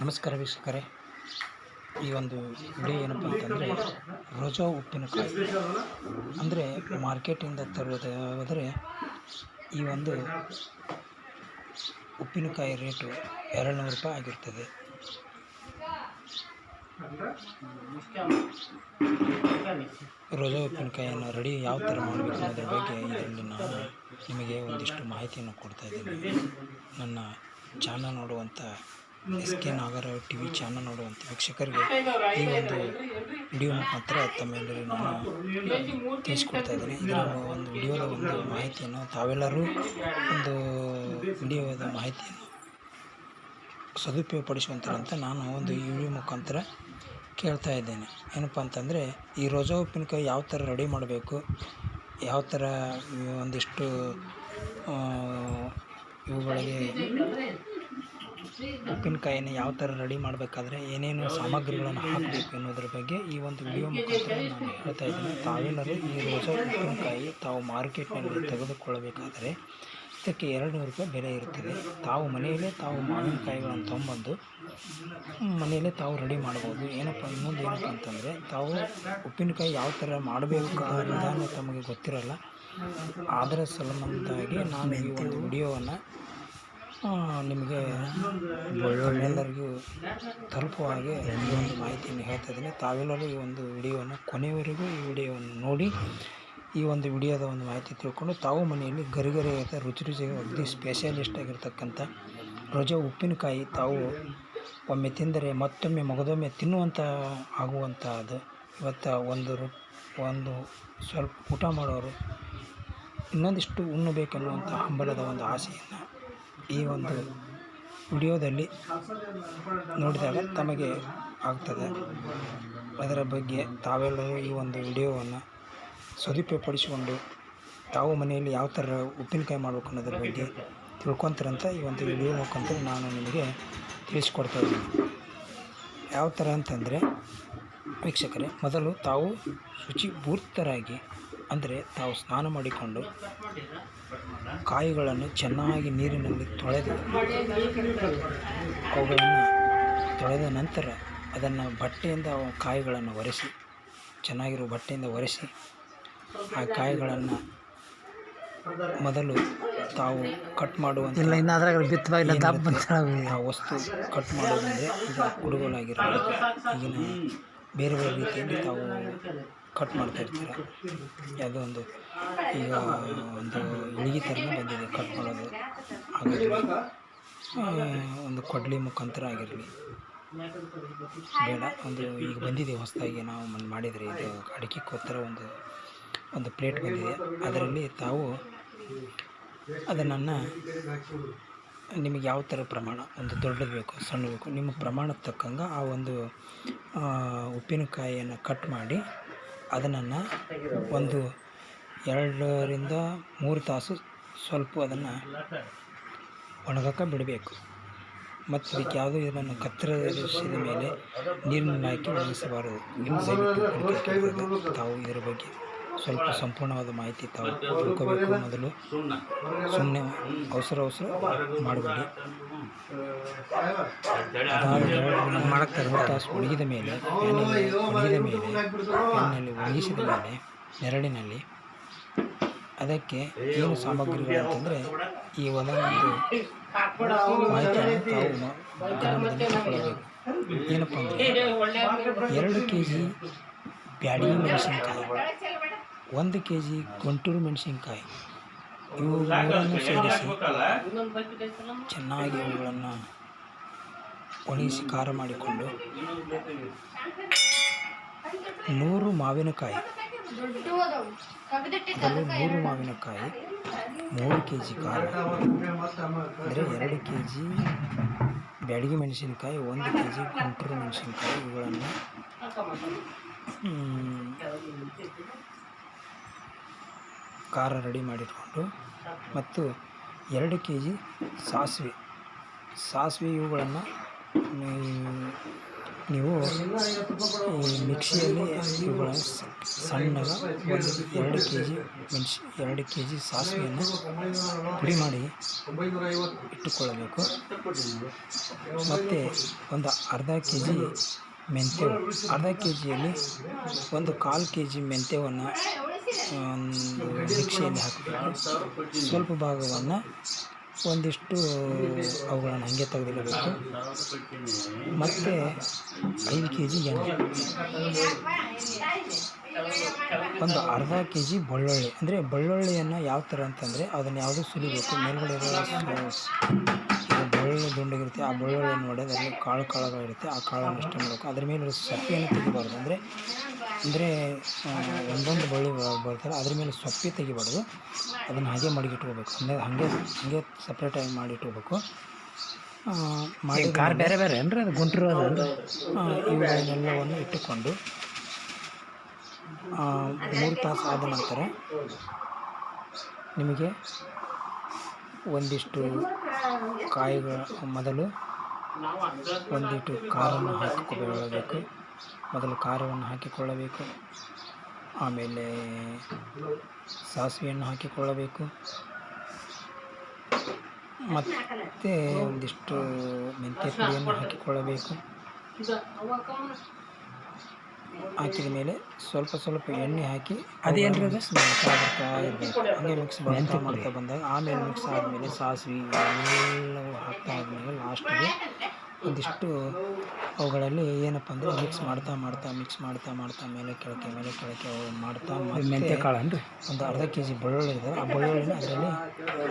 ನಮಸ್ಕಾರ ವೀಕ್ಷಕರೇ. ಈ ಒಂದು ವಿಡಿಯೋ ಏನಪ್ಪ ಅಂತಂದರೆ, ರೋಜಾ ಉಪ್ಪಿನಕಾಯಿ ಅಂದರೆ ಮಾರ್ಕೆಟಿಂದ ತರುವುದಾದರೆ ಈ ಒಂದು ಉಪ್ಪಿನಕಾಯಿ ರೇಟು ಎರಡು ನೂರು ರೂಪಾಯಿ ಆಗಿರ್ತದೆ. ರೋಜಾ ಉಪ್ಪಿನಕಾಯಿಯನ್ನು ರೆಡಿ ಯಾವ ಥರ ಮಾಡಬೇಕು ಅನ್ನೋದ್ರ ಬಗ್ಗೆ ಇದರಲ್ಲಿ ನಾನು ನಿಮಗೆ ಒಂದಿಷ್ಟು ಮಾಹಿತಿಯನ್ನು ಕೊಡ್ತಾ ಇದ್ದೀನಿ. ನನ್ನ ಚಾನಲ್ ನೋಡುವಂಥ S K Nagarao T V channel ನೋಡುವಂಥ ವೀಕ್ಷಕರಿಗೆ ಈ ಒಂದು ವಿಡಿಯೋ ಮುಖಾಂತರ ತಮ್ಮೆಲ್ಲರೂ ನಾನು ತಿಳಿಸ್ಕೊಡ್ತಾ ಇದ್ದೀನಿ. ಇದರ ಒಂದು ವಿಡಿಯೋದ ಒಂದು ಮಾಹಿತಿಯನ್ನು ತಾವೆಲ್ಲರೂ ಒಂದು ವಿಡಿಯೋದ ಮಾಹಿತಿಯನ್ನು ಸದುಪಯೋಗಪಡಿಸುವಂಥ ನಾನು ಒಂದು ಈ ವಿಡಿಯೋ ಮುಖಾಂತರ ಕೇಳ್ತಾ ಇದ್ದೇನೆ. ಏನಪ್ಪ ಅಂತಂದರೆ, ಈ ರೋಜಾ ಉಪ್ಪಿನಕಾಯಿ ಯಾವ ಥರ ರೆಡಿ ಮಾಡಬೇಕು, ಯಾವ ಥರ ಒಂದಿಷ್ಟು ಇವುಗಳಿಗೆ ಉಪ್ಪಿನಕಾಯಿನ ಯಾವ ಥರ ರೆಡಿ ಮಾಡಬೇಕಾದ್ರೆ ಏನೇನು ಸಾಮಗ್ರಿಗಳನ್ನು ಹಾಕಬೇಕು ಅನ್ನೋದ್ರ ಬಗ್ಗೆ ಈ ಒಂದು ವಿಡಿಯೋ ಮುಖಾಂತರ ನಾನು ಹೇಳ್ತಾ ಇದ್ದೀನಿ. ತಾವೆಲ್ಲರೂ ಈ ರೋಜಾ ಉಪ್ಪಿನಕಾಯಿ ತಾವು ಮಾರ್ಕೆಟ್ನಲ್ಲಿ ತೆಗೆದುಕೊಳ್ಳಬೇಕಾದರೆ ಇದಕ್ಕೆ ಎರಡು ನೂರು ರೂಪಾಯಿ ಬೆಲೆ ಇರುತ್ತದೆ. ತಾವು ಮನೆಯಲ್ಲೇ ತಾವು ಮಾವಿನಕಾಯಿಗಳನ್ನು ತೊಗೊಂಬಂದು ಮನೆಯಲ್ಲೇ ತಾವು ರೆಡಿ ಮಾಡ್ಬೋದು. ಏನಪ್ಪ, ಇನ್ನೊಂದು ಏನಪ್ಪ ಅಂತಂದರೆ ತಾವು ಉಪ್ಪಿನಕಾಯಿ ಯಾವ ಥರ ಮಾಡಬೇಕು ಆ ತಮಗೆ ಗೊತ್ತಿರಲ್ಲ. ಆದರೆ ಸಂಬಂಧವಾಗಿ ನಾನು ಈ ಒಂದು ವಿಡಿಯೋವನ್ನು ನಿಮಗೆ ಎಲ್ಲರಿಗೂ ತಲುಪುವ ಹಾಗೆ ಈ ಒಂದು ಮಾಹಿತಿಯನ್ನು ಹೇಳ್ತಾ ಇದ್ದೀನಿ. ತಾವೆಲ್ಲರೂ ಈ ಒಂದು ವಿಡಿಯೋವನ್ನು ಕೊನೆಯವರೆಗೂ ಈ ವಿಡಿಯೋವನ್ನು ನೋಡಿ, ಈ ಒಂದು ವಿಡಿಯೋದ ಒಂದು ಮಾಹಿತಿ ತಿಳ್ಕೊಂಡು, ತಾವು ಮನೆಯಲ್ಲಿ ಗರಿಗರಿಯಾದ ರುಚಿ ರುಚಿಗೆ ಅಗದಿ ಸ್ಪೆಷಲಿಸ್ಟ್ ಆಗಿರ್ತಕ್ಕಂಥ ರೋಜಾ ಉಪ್ಪಿನಕಾಯಿ ತಾವು ಒಮ್ಮೆ ತಿಂದರೆ ಮತ್ತೊಮ್ಮೆ ಮಗದೊಮ್ಮೆ ತಿನ್ನುವಂಥ ಅದು ಇವತ್ತು ಒಂದು ರು, ಒಂದು ಸ್ವಲ್ಪ ಊಟ ಮಾಡೋರು ಇನ್ನೊಂದಿಷ್ಟು ಉಣ್ಣಬೇಕೆನ್ನುವಂಥ ಹಂಬಲದ ಒಂದು ಆಸೆಯನ್ನು ಈ ಒಂದು ವಿಡಿಯೋದಲ್ಲಿ ನೋಡಿದಾಗ ತಮಗೆ ಆಗ್ತದೆ. ಅದರ ಬಗ್ಗೆ ತಾವೆಲ್ಲರೂ ಈ ಒಂದು ವಿಡಿಯೋವನ್ನು ಸದುಪಯೋಗಪಡಿಸಿಕೊಂಡು ತಾವು ಮನೆಯಲ್ಲಿ ಯಾವ ಥರ ಉಪ್ಪಿನಕಾಯಿ ಮಾಡಬೇಕು ಅನ್ನೋದ್ರ ಬಗ್ಗೆ ತಿಳ್ಕೊತಾರಂತ ಈ ಒಂದು ವಿಡಿಯೋ ಮುಖಾಂತರ ನಾನು ನಿಮಗೆ ತಿಳಿಸ್ಕೊಡ್ತಾ ಇದ್ದೀನಿ. ಯಾವ ಥರ ಅಂತಂದರೆ, ವೀಕ್ಷಕರೇ, ಮೊದಲು ತಾವು ಶುಚಿಪೂರ್ತರಾಗಿ ಅಂದರೆ ತಾವು ಸ್ನಾನ ಮಾಡಿಕೊಂಡು ಕಾಯಿಗಳನ್ನು ಚೆನ್ನಾಗಿ ನೀರಿನಲ್ಲಿ ತೊಳೆದು ಅವುಗಳನ್ನು ತೊಳೆದ ನಂತರ ಅದನ್ನು ಬಟ್ಟೆಯಿಂದ ಕಾಯಿಗಳನ್ನು ಒರೆಸಿ ಚೆನ್ನಾಗಿರೋ ಬಟ್ಟೆಯಿಂದ ಒರೆಸಿ ಆ ಕಾಯಿಗಳನ್ನು ಮೊದಲು ತಾವು ಕಟ್ ಮಾಡುವಂಥ. ಆ ವಸ್ತು ಕಟ್ ಮಾಡೋದಂದರೆ ಈಗ ಕುಡುಗೋಲಾಗಿರ್ಬೋದು ಈಗಿನ ಬೇರೆ ಬೇರೆ ರೀತಿಯಲ್ಲಿ ತಾವು ಕಟ್ ಮಾಡ್ತಾ ಇರ್ತಾರೆ? ಯಾವುದೋ ಒಂದು, ಈಗ ಒಂದು ಇಳಿಗೆ ಥರನೇ ಬಂದಿದೆ ಕಟ್ ಮಾಡೋದು. ಆಗಿರಲಿ ಒಂದು ಕೊಡ್ಲಿ ಮುಖಾಂತರ ಆಗಿರಲಿ. ಬೇಡ, ಒಂದು ಈಗ ಬಂದಿದೆ ಹೊಸದಾಗಿ ನಾವು ಮಾಡಿದರೆ ಇದು ಅಡಿಕೆ ಕೊತ್ತರ ಒಂದು ಒಂದು ಪ್ಲೇಟ್ ಬಂದಿದೆ. ಅದರಲ್ಲಿ ತಾವು ಅದನ್ನು ನಿಮಗೆ ಯಾವ ಥರ ಪ್ರಮಾಣ, ಒಂದು ದೊಡ್ಡದು ಬೇಕು ಸಣ್ಣ ಬೇಕು, ನಿಮ್ಮ ಪ್ರಮಾಣಕ್ಕೆ ತಕ್ಕಂಗೆ ಆ ಒಂದು ಉಪ್ಪಿನಕಾಯಿಯನ್ನು ಕಟ್ ಮಾಡಿ ಅದನ್ನು ಒಂದು ಎರಡರಿಂದ ಮೂರು ತಾಸು ಸ್ವಲ್ಪ ಅದನ್ನು ಒಣಗಕ್ಕೆ ಬಿಡಬೇಕು. ಮತ್ತು ಅದಕ್ಕೆ ಯಾವುದೋ ಇದನ್ನು ಕತ್ತರಿಸಿದ ಮೇಲೆ ನೀರಿನಲ್ಲಿ ಹಾಕಿ ಒಣಗಿಸಬಾರದು. ನಿಮ್ಮ ತಾವು ಇದರ ಬಗ್ಗೆ ಸ್ವಲ್ಪ ಸಂಪೂರ್ಣವಾದ ಮಾಹಿತಿ ತಾವು ತಿಳ್ಕೋಬೇಕು ಮೊದಲು. ಸುಮ್ಮನೆ ಅವಸರ ಅವಸರ ಮಾಡಬೇಡಿ. ಮಾಡಕ್ಕೆ ಎರಡು ತಾಸು ಒಣಗಿದ ಮೇಲೆ ಫ್ಯಾನಲ್ಲಿ ಒಣಗಿದ ಮೇಲೆ ಎಣ್ಣೆಯಲ್ಲಿ ಒಣಗಿಸಿದ ಮೇಲೆ, ನೆರಳಿನಲ್ಲಿ ಅದಕ್ಕೆ ಏನು ಸಾಮಗ್ರಿಗಳು ಅಂತಂದರೆ ಈ ಒಂದೊಂದು ಮಾಹಿತಿಯನ್ನು ತಾವು ಗಮನದಲ್ಲಿ ಏನಪ್ಪ ಅಂದರೆ ಎರಡು ಕೆ ಜಿ ಬ್ಯಾಡಿ ಮೆಣಸಿನ್ಕಾಯಿ, ಒಂದು ಕೆ ಜಿ ಗುಂಟೂರು ಮೆಣಸಿನ್ಕಾಯಿ ಇವು ಮೂರನ್ನು ಸೇರಿಸಿ. ಚೆನ್ನಾಗಿ ಇವುಗಳನ್ನು ಒಣಗಿಸಿ ಖಾರ ಮಾಡಿಕೊಂಡು ನೂರು ಮಾವಿನಕಾಯಿ. ಅದರಲ್ಲೂ ಮೂರು ಮಾವಿನಕಾಯಿ ಮೂರು ಕೆ ಜಿ ಖಾರ ಅಂದರೆ ಎರಡು ಕೆ ಜಿ ಬ್ಯಾಡಗಿ ಮೆಣಸಿನಕಾಯಿ ಒಂದು ಕೆ ಜಿ ಗುಂಟೂರು ಮೆಣಸಿನಕಾಯಿ ಇವುಗಳನ್ನು ಖಾರ ರೆಡಿ ಮಾಡಿಟ್ಕೊಂಡು ಮತ್ತು ಎರಡು ಕೆ ಜಿ ಸಾಸಿವೆ. ಸಾಸಿವೆ ಇವುಗಳನ್ನು ನೀವು ಈ ಮಿಕ್ಸಿಯಲ್ಲಿ ಇವುಗಳನ್ನು ಸಣ್ಣದ ಒಂದು ಎರಡು ಕೆ ಜಿ ಮೆಣಸಿ ಎರಡು ಕೆ ಜಿ ಸಾಸಿವೆಯನ್ನು ಪುಡಿ ಮಾಡಿ ಇಟ್ಟುಕೊಳ್ಳಬೇಕು. ಮತ್ತು ಒಂದು ಅರ್ಧ ಕೆ ಜಿ ಮೆಂತ್ಯ ಅರ್ಧ ಕೆ ಜಿಯಲ್ಲಿ ಒಂದು ಕಾಲು ಕೆ ಜಿ ಮೆಂತ್ಯವನ್ನು ಮಿಕ್ಸಿಯಲ್ಲಿ ಹಾಕಬೇಕು. ಸ್ವಲ್ಪ ಭಾಗವನ್ನು ಒಂದಿಷ್ಟು ಅವುಗಳನ್ನು ಹಾಗೆ ತೆಗೆದಿಡಬೇಕು. ಮತ್ತು ಐದು ಕೆ ಜಿ ಎಣ್ಣೆ. ಒಂದು ಅರ್ಧ ಕೆ ಜಿ ಬೆಳ್ಳುಳ್ಳಿ. ಅಂದರೆ ಬೆಳ್ಳುಳ್ಳಿಯನ್ನು ಯಾವ ಥರ ಅಂತಂದರೆ ಅದನ್ನು ಯಾವುದು ಸುಲಿಬೇಕು. ಮೇಲ್ಗಡೆ ಇರೋ ಬೆಳ್ಳುಳ್ಳಿ ದುಂಡಗಿರುತ್ತೆ ಆ ಬೆಳ್ಳುಳ್ಳಿಯನ್ನು ನೋಡಿ ಅದರಲ್ಲಿ ಕಾಳು ಕಾಳುಗಳಿರುತ್ತೆ ಆ ಕಾಳನ್ನು ಇಷ್ಟ ಮಾಡಬೇಕು. ಅದ್ರ ಮೇಲೆ ಸೊಪ್ಪೆಯನ್ನು ತೆಗಿಬಾರ್ದು. ಅಂದರೆ ಅಂದರೆ ಒಂದೊಂದು ಬಳ್ಳಿ ಬರ್ತಾರೆ ಬರ್ತಲ್ಲ ಅದ್ರ ಮೇಲೆ ಸೊಪ್ಪಿ ತೆಗಿಬಾರ್ದು. ಅದನ್ನು ಹಾಗೆ ಮಡಗಿಟ್ಕೋಬೇಕು. ಅಂದರೆ ಹಾಗೆ ಹಾಗೆ ಸಪ್ರೇಟಾಗಿ ಮಾಡಿ ಇಟ್ಕೋಬೇಕು ಆ, ಮಾಡಿ ಖಾರ ಬೇರೆ ಬೇರೆ ಏನ್ರಿ? ಅದು ಗುಂಟ್ರು ಅದು ಇವುಗಳನ್ನೆಲ್ಲವನ್ನು ಇಟ್ಟುಕೊಂಡು ಮೂರು ತಾಸು ಆದ ನಂತರ ನಿಮಗೆ ಒಂದಿಷ್ಟು ಕಾಯಿಗಳ ಮೊದಲು ಒಂದಿಷ್ಟು ಖಾರವನ್ನು ಹಾಕಿಕೊಳ್ಳಬೇಕು ಮೊದಲು ಖಾರವನ್ನು ಹಾಕಿಕೊಳ್ಳಬೇಕು. ಆಮೇಲೆ ಸಾಸಿವೆಯನ್ನು ಹಾಕಿಕೊಳ್ಳಬೇಕು. ಮತ್ತು ಒಂದಿಷ್ಟು ಮೆಂತ್ಯ ಪುಡಿಯನ್ನು ಹಾಕಿಕೊಳ್ಳಬೇಕು. ಹಾಕಿದ ಮೇಲೆ ಸ್ವಲ್ಪ ಸ್ವಲ್ಪ ಎಣ್ಣೆ ಹಾಕಿ ಅದೇನು ಅದು? ಮಿಕ್ಸ್ ಮಾಡ್ತಾ ಬರ್ತಾ ಇರಬೇಕು. ಹಂಗೆ ಮಿಕ್ಸ್ ಮಾಡ್ತಾ ಮಾಡ್ತಾ ಬಂದಾಗ ಆಮೇಲೆ ಮಿಕ್ಸ್ ಆದಮೇಲೆ ಸಾಸಿವೆ ಎಲ್ಲವೂ ಹಾಕ್ತಾ ಆದಮೇಲೆ ಲಾಸ್ಟಿಗೆ ಒಂದಿಷ್ಟು ಅವುಗಳಲ್ಲಿ ಏನಪ್ಪ ಅಂದರೆ ಮಿಕ್ಸ್ ಮಾಡ್ತಾ ಮಾಡ್ತಾ ಮಿಕ್ಸ್ ಮಾಡ್ತಾ ಮಾಡ್ತಾ ಮೇಲೆ ಕೆಳಕ್ಕೆ ಮೇಲೆ ಕೆಳಕ್ಕೆ ಮಾಡ್ತಾ ಮೆಂತ್ಯ ಮತ್ತೆ ಕಾಳು ಏನ್ರಿ ಒಂದು ಅರ್ಧ ಕೆ ಜಿ ಬೆಳ್ಳುಳ್ಳಿ ಇದೆ. ಆ ಬೆಳ್ಳುಳ್ಳಿನ ಅದರಲ್ಲಿ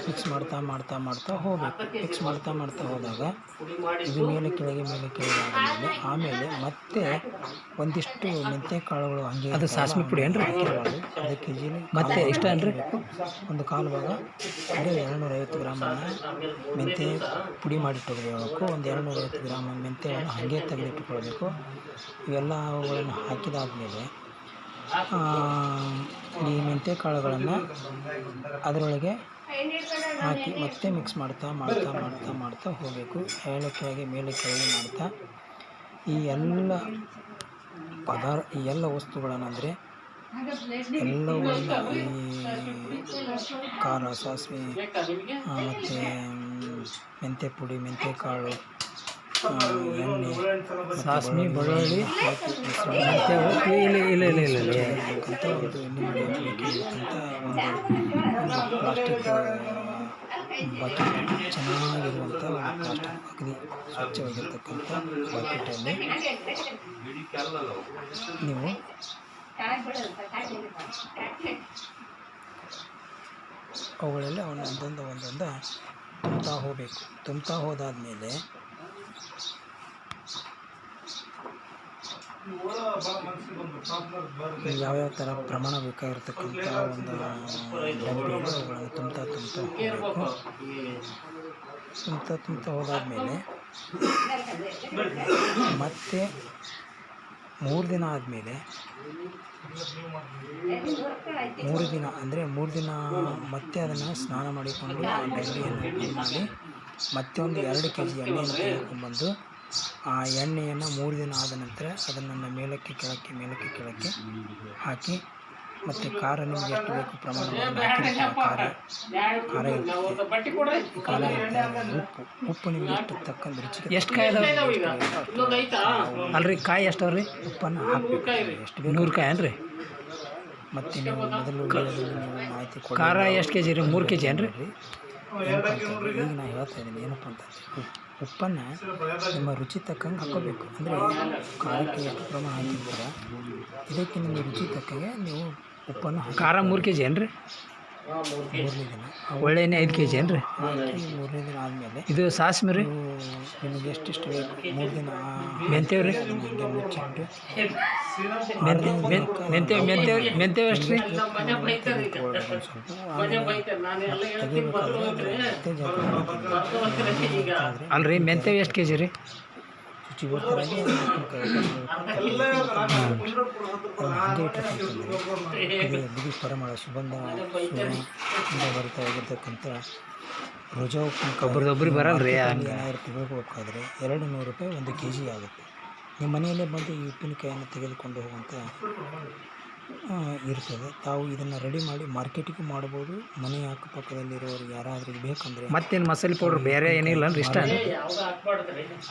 ಮಿಕ್ಸ್ ಮಾಡ್ತಾ ಮಾಡ್ತಾ ಮಾಡ್ತಾ ಹೋಗಬೇಕು. ಮಿಕ್ಸ್ ಮಾಡ್ತಾ ಮಾಡ್ತಾ ಹೋದಾಗ ಇದು ಮೇಲೆ ಕೆಳಗೆ ಮೇಲೆ ಕೆಳಗೆ ಆದಮೇಲೆ ಆಮೇಲೆ ಮತ್ತೆ ಒಂದಿಷ್ಟು ಮೆಂತ್ಯ ಕಾಳುಗಳು ಹಂಗೆ ಅದು ಸಾಸಿವೆ ಪುಡಿ? ಹಾಕಿರೋದು ಅರ್ಧ ಕೆ ಜಿ ಮತ್ತೆ ಇಷ್ಟ ಏನ್ರಿ? ಒಂದು ಕಾಲು ಭಾಗ ಅಂದರೆ ಎರಡುನೂರೈವತ್ತು ಗ್ರಾಮನ್ನು ಮೆಂತ್ಯ ಪುಡಿ ಮಾಡಿಟ್ಟುಕೊಳ್ಬೇಕು ಒಂದು ಎರಡುನೂರೈವತ್ತು ಗ್ರಾಮ್ ಮೆಂತ್ಯವನ್ನು ಹಾಗೆ ತೆಗೆದಿಟ್ಟುಕೊಳ್ಬೇಕು ಇವೆಲ್ಲ ಅವುಗಳನ್ನು ಹಾಕಿದಾದಮೇಲೆ ಈ ಮೆಂತ್ಯ ಕಾಳುಗಳನ್ನು ಅದರೊಳಗೆ ಹಾಕಿ ಮತ್ತೆ ಮಿಕ್ಸ್ ಮಾಡ್ತಾ ಮಾಡ್ತಾ ಮಾಡ್ತಾ ಮಾಡ್ತಾ ಹೋಗಬೇಕು. ಮೇಲೆ ಕೆಳಗೆ ಮೇಲೆ ಕೆಳಗೆ ಮಾಡ್ತಾ. ಈ ಎಲ್ಲ ಪದಾರ್, ಈ ಎಲ್ಲ ವಸ್ತುಗಳನ್ನು ಅಂದರೆ ಎಲ್ಲವುಗಳನ್ನು ಈ ಖಾರ, ಸಾಸಿವೆ ಮತ್ತು, ಮೆಂತ್ಯ ಪುಡಿ, ಮೆಂತ್ಯ ಕಾಳು ಸಾಸ್ವೆ, ಬೆಳ್ಳುಳ್ಳಿ, ಮೆಂತ್ಯ ಇಲ್ಲ ಇಲ್ಲ ಇಲ್ಲ ಇಲ್ಲ ಇಲ್ಲ. ಪ್ಲಾಸ್ಟಿಕ್ ಬಕೆಟ್ ಚೆನ್ನಾಗಿರುವಂಥ ಪ್ಲಾಸ್ಟಿಕ್ ಅಗ್ನಿ ಸ್ವಚ್ಛವಾಗಿರ್ತಕ್ಕಂಥ ಬಕೆಟಲ್ಲಿ ನೀವು ಅವುಗಳೆಲ್ಲ ಒಂದೊಂದು ಒಂದೊಂದು ತುಂಬ್ತಾ ಹೋಗಬೇಕು. ತುಂಬ್ತಾ ಹೋದಾದಮೇಲೆ ಯಾವ್ಯಾವ ಥರ ಪ್ರಮಾಣ ಬೇಕಾಗಿರ್ತಕ್ಕಂಥ ಒಂದು ಅವುಗಳನ್ನು ತುಂಬ್ತಾ ತುಂಬ್ತಾ ಹೋಗಬೇಕು. ತುಂಬ್ತಾ ತುಂಬ್ತಾ ಹೋದಾದಮೇಲೆ ಮತ್ತೆ ಮೂರು ದಿನ ಆದಮೇಲೆ ಮೂರು ದಿನ ಅಂದರೆ ಮೂರು ದಿನ ಮತ್ತೆ ಅದನ್ನು ಸ್ನಾನ ಮಾಡಿಕೊಂಡು ಆ ಡಬ್ಬಿಯನ್ನು ಮಾಡಿ ಮತ್ತೆ ಒಂದು ಎರಡು ಕೆ ಜಿ ಎಣ್ಣೆಯನ್ನು ತೆಗೆದುಕೊಂಡ್ಬಂದು ಆ ಎಣ್ಣೆಯನ್ನು ಮೂರು ದಿನ ಆದ ನಂತರ ಅದನ್ನು ಮೇಲಕ್ಕೆ ಕೆಳಕ್ಕೆ ಮೇಲಕ್ಕೆ ಕೆಳಕ್ಕೆ ಹಾಕಿ ಮತ್ತು ಖಾರ ನಿಮಗೆ ಎಷ್ಟು ಬೇಕು ಪ್ರಮಾಣ ಖಾರ ಖಾರ ಇರ್ತದೆ ಖಾರ ಉಪ್ಪು. ಉಪ್ಪು ನಿಮಗೆ ಎಷ್ಟು ತಕ್ಕಂಥ ರುಚಿಗೆ ಎಷ್ಟು ಕಾಯಿ ಅಲ್ರಿ ಕಾಯಿ ಎಷ್ಟು ಅವ್ರಿ ಉಪ್ಪನ್ನು ಹಾಕಬೇಕು. ಎಷ್ಟು ಬೇಕು? ನೂರು ಕಾಯಿ ಏನ್ರಿ? ಮತ್ತು ನೀವು ಮೊದಲು ವಿಡಿಯೋದಲ್ಲಿ ಮಾಹಿತಿ ಕೊಡಿ. ಖಾರ ಎಷ್ಟು ಕೆ ಜಿ ರೀ? ಮೂರು ಕೆ ಜಿ ಏನು ಅಂತಂದ್ರೆ ಈಗ ನಾನು ಹೇಳ್ತಾ ಇದ್ದೀನಿ, ಏನಪ್ಪ ಅಂತ ಉಪ್ಪನ್ನು ನಿಮ್ಮ ರುಚಿ ತಕ್ಕಂಗೆ ಹಾಕೋಬೇಕು ಅಂದರೆ ಖಾರಕ್ಕೆ ಎಷ್ಟು ಪ್ರಮಾಣ ಹಾಕಿರ್ತೀರ, ಇದಕ್ಕೆ ನಿಮ್ಮ ರುಚಿ ತಕ್ಕಂಗೆ ನೀವು ಉಪ್ಪನ್ನು ಖಾರ ಮೂರು ಕೆ ಜಿ ಏನ್ರಿ? ಮೂರನೇ ಐದು ಕೆ ಜಿ ಏನು ರೀ ಮೂರನೇ ದಿನ ಆದಮೇಲೆ ಇದು ಸಾಸ್ಮಿ ರೀ ನಿಮ್ಗೆ ಎಷ್ಟೆಷ್ಟು ಬೇಕು ಮೂರು ದಿನ ಮೆಂತ್ಯ ರೀ ಹಂಗೆ ಮೆಂತ್ಯ ಮೆಂತ್ಯ ಮೆಂತ್ಯ ಮೆಂತ್ಯ ಎಷ್ಟು ರೀ ಅಲ್ರಿ, ಮೆಂತ್ಯ ಎಷ್ಟು ಕೆ ಜಿ ರೀ? ಇದು. ಬಿಗಿ ಪರಿಮಳ ಸುಗಂಧ ಬರ್ತಾ ಹೋಗಿರ್ತಕ್ಕಂಥ ರುಜಾ ಒಬ್ರದೊಬ್ರಿಗೆ ಬರಲ್ರಿ ಹಂಗೆ ಏನಾದ್ರು ತಗೋಬೇಕಾದ್ರೆ ಎರಡು ನೂರು ರೂಪಾಯಿ ಒಂದು ಕೆ ಜಿ ಆಗುತ್ತೆ. ನಿಮ್ಮ ಮನೆಯಲ್ಲೇ ಬಂದು ಈ ಉಪ್ಪಿನಕಾಯಿಯನ್ನು ತೆಗೆದುಕೊಂಡು ಹೋಗುವಂಥ ಇರ್ತದೆ. ತಾವು ಇದನ್ನು ರೆಡಿ ಮಾಡಿ ಮಾರ್ಕೆಟಿಗೂ ಮಾಡ್ಬೋದು ಮನೆ ಅಕ್ಕಪಕ್ಕದಲ್ಲಿರೋರು ಯಾರಾದರೂ ಬೇಕಂದರೆ ಮತ್ತೇನು ಮಸಾಲೆ ಪೌಡ್ರ್ ಬೇರೆ ಏನಿಲ್ಲ ಅಂದ್ರೆ ಇಷ್ಟ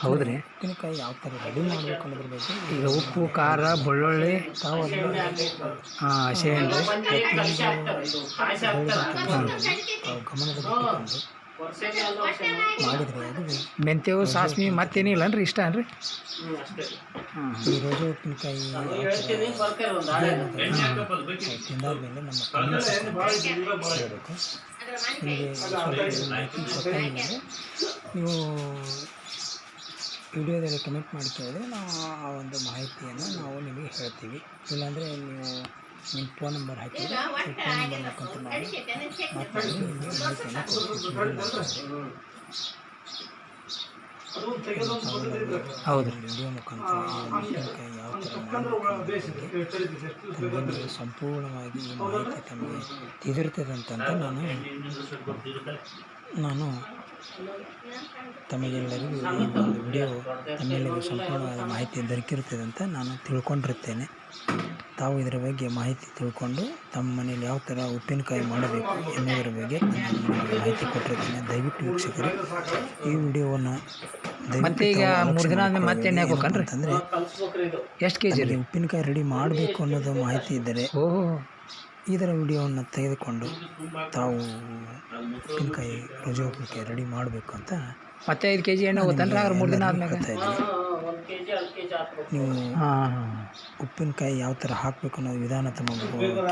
ಹೌದ್ರಿ. ಉಪ್ಪಿನಕಾಯಿ ಯಾವ ಥರ ರೆಡಿ ಮಾಡಬೇಕು ಅನ್ನೋದ್ರ ಬಗ್ಗೆ ಈಗ ಉಪ್ಪು ಖಾರ ಬೆಳ್ಳುಳ್ಳಿ. ತಾವು ಅದನ್ನು ಹಾಂ ಹಸಿಮೆಣೆ ತಾವು ಗಮನದಲ್ಲಿಟ್ಟುಕೊಂಡು ಮಾಡಿದರೆ ಅದು ಮೆಂತ್ಯವು ಸಾಸ್ಮಿ ಮತ್ತೇನಿಲ್ಲ ಅನ್ರಿ ಇಷ್ಟ ಅನ್ರಿ? ಹಾಂ ಈ ರೋಜಾ ಉಪ್ಪಿನಕಾಯಿ ತಿಂದಾದ್ಮೇಲೆ ನಮ್ಮ ಹೇಳಬೇಕು ನಿಮಗೆ ಗೊತ್ತಾಗಿಲ್ಲ ನೀವು ವಿಡಿಯೋದಲ್ಲಿ ಕಮೆಂಟ್ ಮಾಡ್ತಾ ಇದ್ದರೆ ನಾವು ಆ ಒಂದು ಮಾಹಿತಿಯನ್ನು ನಾವು ನಿಮಗೆ ಹೇಳ್ತೀವಿ. ಇಲ್ಲಾಂದರೆ ನೀವು ನಿಮ್ಮ ಫೋನ್ ನಂಬರ್ ಹಾಕಿದ್ರೆ ಈ ಫೋನ್ ನಂಬರ್ ಮುಖಾಂತರ ನಾವು ಮಾತಾಡಿ ನಿಮಗೆ ಮಾಹಿತಿಯನ್ನು ಕೊಡ್ತೀವಿ ಹೌದು ವಿಡಿಯೋ ಮುಖಾಂತರ ಈ ಯಾವ ಥರ ಸಂಪೂರ್ಣವಾಗಿ ಈ ಮಾಹಿತಿ ತಮಗೆ ನಾನು ನಾನು ತಮಗೆಲ್ಲರಿಗೂ ಈ ಒಂದು ವಿಡಿಯೋ ತಮ್ಮೆಲ್ಲರಿಗೂ ಸಂಪೂರ್ಣವಾದ ಮಾಹಿತಿ ದೊರಕಿರುತ್ತದೆ ಅಂತ ನಾನು ತಿಳ್ಕೊಂಡಿರ್ತೇನೆ ತಾವು ಇದರ ಬಗ್ಗೆ ಮಾಹಿತಿ ತಿಳ್ಕೊಂಡು ತಮ್ಮ ಮನೆಯಲ್ಲಿ ಯಾವ ಥರ ಉಪ್ಪಿನಕಾಯಿ ಮಾಡಬೇಕು ಎನ್ನುವುದರ ಬಗ್ಗೆ ಮಾಹಿತಿ ಕೊಟ್ಟಿರ್ತೇನೆ ದಯವಿಟ್ಟು ವೀಕ್ಷಕರು ಈ ವಿಡಿಯೋವನ್ನು ಮತ್ತೆ ಈಗ ಮೂರು ದಿನ ಆದ್ಮೇಲೆ ಮತ್ತೆ ಎಣ್ಣೆ? ಅಂತಂದರೆ ಎಷ್ಟು ಕೆ ಜಿ ಉಪ್ಪಿನಕಾಯಿ ರೆಡಿ ಮಾಡಬೇಕು ಅನ್ನೋದು ಮಾಹಿತಿ ಇದ್ದರೆ ಓಹೋ. ಇದರ ವಿಡಿಯೋವನ್ನು ತೆಗೆದುಕೊಂಡು ತಾವು ಉಪ್ಪಿನಕಾಯಿ ರುಜಿ ಉಪ್ಪಿನಕಾಯಿ ರೆಡಿ ಮಾಡಬೇಕು ಅಂತ ಮತ್ತೆ ಐದು ಕೆ ಜಿ ಎಣ್ಣೆ ಆದ್ರೆ ಮೂರು ದಿನ ಆದ್ಮೇಲೆ. ನೀವು ಉಪ್ಪಿನಕಾಯಿ ಯಾವ ಥರ ಹಾಕಬೇಕು ಅನ್ನೋ ವಿಧಾನ ತಮ್ಮ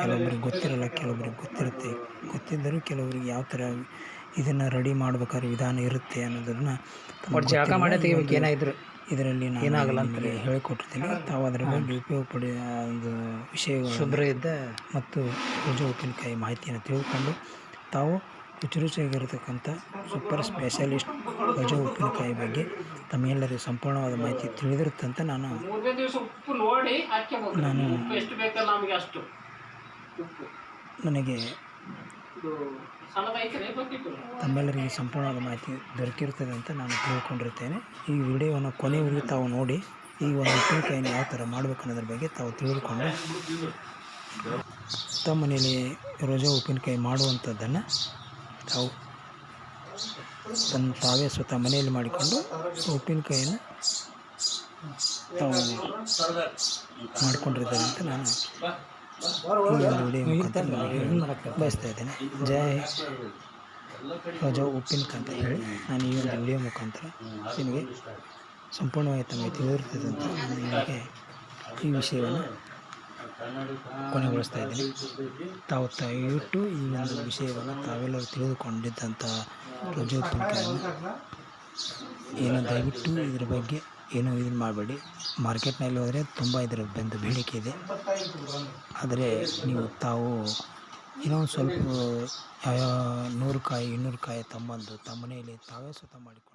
ಕೆಲವೊಬ್ರಿಗೆ ಗೊತ್ತಿರಲ್ಲ ಕೆಲವೊಬ್ರಿಗೆ ಗೊತ್ತಿರುತ್ತೆ. ಗೊತ್ತಿದ್ದರೂ ಕೆಲವರಿಗೆ ಯಾವ ಥರ ಇದನ್ನು ರೆಡಿ ಮಾಡ್ಬೇಕಾದ್ರೆ ವಿಧಾನ ಇರುತ್ತೆ ಅನ್ನೋದನ್ನು ಜಾಗ ಜಳಕ ಮಾಡೇ ತೆಗಿಬೇಕು ಇದರಲ್ಲಿ ನಾನು ನಿಮಗೆ ಹೇಳಿಕೊಟ್ಟಿರ್ತೀನಿ ತಾವು ಅದರ ಬಗ್ಗೆ ಉಪಯೋಗ ಪಡೆಯ ಒಂದು ವಿಷಯಗಳು ಶುಭ್ರ ಇದ್ದ ಮತ್ತು ರುಜು ಉಪ್ಪಿನಕಾಯಿ ಮಾಹಿತಿಯನ್ನು ತಿಳ್ಕೊಂಡು ತಾವು ರುಚಿ ರುಚಿಯಾಗಿರತಕ್ಕಂಥ ಸೂಪರ್ ಸ್ಪೆಷಲಿಸ್ಟ್ ರುಜು ಉಪ್ಪಿನಕಾಯಿ ಬಗ್ಗೆ ತಮ್ಮೆಲ್ಲರಿಗೂ ಸಂಪೂರ್ಣವಾದ ಮಾಹಿತಿ ತಿಳಿದಿರುತ್ತಂತ ಅಂತ ನಾನು ಮೂರನೇ ದಿವಸ ಉಪ್ಪು ನೋಡಿ ಹಾಕ್ಯಬೇಕು ನಾನು ಉಪ್ಪು ಎಷ್ಟು ಬೇಕಲ್ಲ ನಮಗೆ ಅಷ್ಟು. ನನಗೆ ತಮ್ಮೆಲ್ಲರಿಗೆ ಸಂಪೂರ್ಣವಾದ ಮಾಹಿತಿ ದೊರಕಿರುತ್ತದೆ ಅಂತ ನಾನು ತಿಳ್ಕೊಂಡಿರ್ತೇನೆ. ಈ ವಿಡಿಯೋವನ್ನು ಕೊನೆಯವರೆಗೂ ತಾವು ನೋಡಿ, ಈ ಒಂದು ಉಪ್ಪಿನಕಾಯಿನ ಯಾವ ಥರ ಮಾಡಬೇಕು ಅನ್ನೋದ್ರ ಬಗ್ಗೆ ತಾವು ತಿಳಿದುಕೊಂಡು, ತಮ್ಮ ಮನೆಯಲ್ಲಿ ರೋಜಾ ಉಪ್ಪಿನಕಾಯಿ ಮಾಡುವಂಥದ್ದನ್ನು ತಾವು ತನ್ನ ತಾವೇ ಸ್ವತಃ ಮನೆಯಲ್ಲಿ ಮಾಡಿಕೊಂಡು ಉಪ್ಪಿನಕಾಯಿನ ತಾವು ಮಾಡಿಕೊಂಡಿರ್ತಾರೆ ಅಂತ ನಾನು ಈ ವಿಡಿಯೋ ಬಯಸ್ತಾ ಇದ್ದೇನೆ. ಜಯ ಜೋ ಉಪ್ಪಿನಕಾಯಿ ಅಂತ ಹೇಳಿ. ನಾನು ಈ ಒಂದು ವಿಡಿಯೋ ಮುಖಾಂತರ ನಿಮಗೆ ಸಂಪೂರ್ಣವಾಗಿ ತಮಗೆ ತಿಳಿದಿರ್ತದೆ ಅಂತ ನಾನು ನಿಮಗೆ ಈ ವಿಷಯವನ್ನು ಕೊನೆಗೊಳಿಸ್ತಾ ಇದ್ದೀನಿ. ತಾವು ದಯವಿಟ್ಟು ಈ ಒಂದು ವಿಷಯವನ್ನು ತಾವೆಲ್ಲರೂ ತಿಳಿದುಕೊಂಡಿದ್ದಂಥ ರೋಜಾ ಉಪ್ಪಿನಕಾಯಿಯನ್ನು ಏನು ದಯವಿಟ್ಟು ಇದರ ಬಗ್ಗೆ ಏನು ಇದನ್ನು ಮಾಡಬೇಡಿ. ಮಾರ್ಕೆಟ್ನಲ್ಲಿ ಹೋದರೆ ತುಂಬ ಇದರ ಬೆಂದು ಬೇಡಿಕೆ ಇದೆ. ಆದರೆ ನೀವು ತಾವು ಇನ್ನೊಂದು ಸ್ವಲ್ಪ ಯಾವ ನೂರು ಕಾಯಿ, ಇನ್ನೂರು ಕಾಯಿ ತಮ್ಮಂದು, ತಮ್ಮ ಮನೆಯಲ್ಲಿ ತಾವೇ ಸ್ವತಃ ಮಾಡಿಕೊಂಡು.